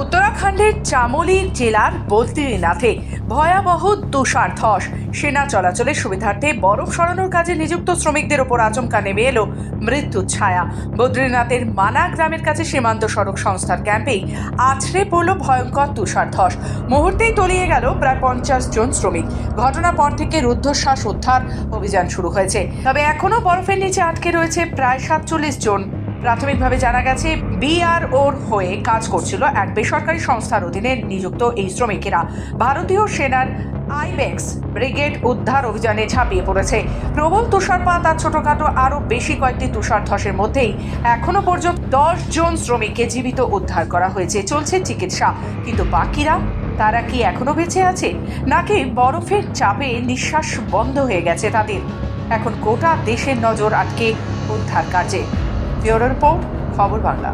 উত্তরাখণ্ডের চামোলি জেলার বদ্রীনাথে ভয়াবহ তুষার ধস। সেনা চলাচলের সুবিধার্থে বরফ সরানোর কাজে নিযুক্ত শ্রমিকদের ওপর আচমকা নেমে এলো মৃত্যুর ছায়া। বদ্রীনাথের মানা গ্রামের কাছে সীমান্ত সড়ক সংস্থার ক্যাম্পেই আছড়ে পড়ল ভয়ঙ্কর তুষার ধস। মুহূর্তেই তলিয়ে গেল প্রায় পঞ্চাশ জন শ্রমিক। ঘটনা পর থেকে রুদ্ধশ্বাস উদ্ধার অভিযান শুরু হয়েছে। তবে এখনও বরফের নিচে আটকে রয়েছে প্রায় সাতচল্লিশ জন প্রাথমিকভাবে জানা গেছে, বিআরওর হয়ে কাজ করছিল এক বেসরকারি সংস্থার অধীনে নিযুক্ত এই শ্রমিকেরা। ভারতীয় সেনার আইবেক্স ব্রিগেড উদ্ধার অভিযানে ঝাঁপিয়ে পড়েছে। প্রবল তুষারপাত আর ছোটখাটো আরও বেশি কয়েকটি তুষার ধসের মধ্যেই এখনও পর্যন্ত দশ জন শ্রমিককে জীবিত উদ্ধার করা হয়েছে। চলছে চিকিৎসা, কিন্তু বাকিরা, তারা কি এখনও বেঁচে আছে? নাকি বরফের চাপে নিঃশ্বাস বন্ধ হয়ে গেছে তাদের? এখন গোটা দেশের নজর আটকে উদ্ধার কাজে ব্যুরো রিপোর্ট খবর বাংলা।